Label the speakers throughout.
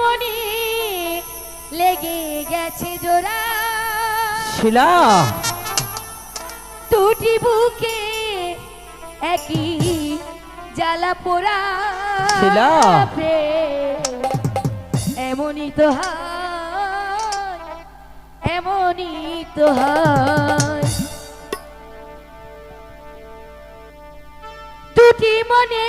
Speaker 1: মনি লেগে গেছে জোড়া?
Speaker 2: শিলা!
Speaker 1: দুটি বুকে একই জ্বালা পোড়া
Speaker 2: শিলা।
Speaker 1: এমনই তো হয় এমনই তো হয়। দুটি মনে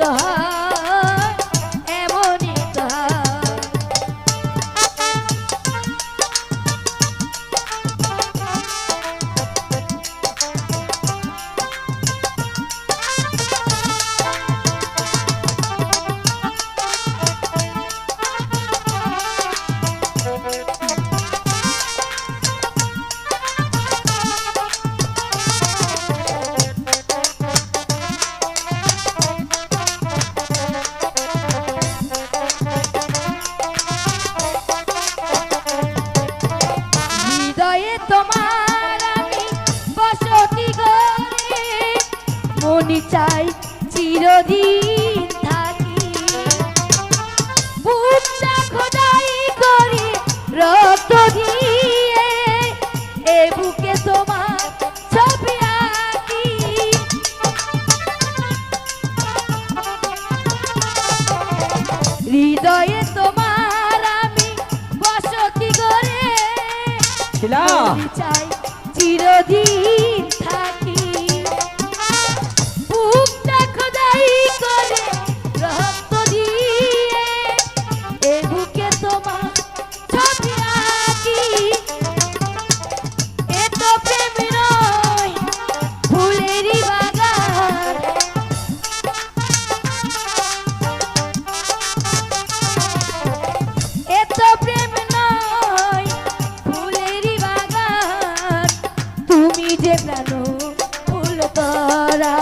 Speaker 1: এমনই চাই চিরদিন থাকি। বুকটা খোদাই করে রক্ত দিয়ে এ বুকে তোমার ছবি আঁকি। হৃদয়ে তোমার আমি বসতি করে চাই চিরদিন নিজে প্রাণ ফুল তারা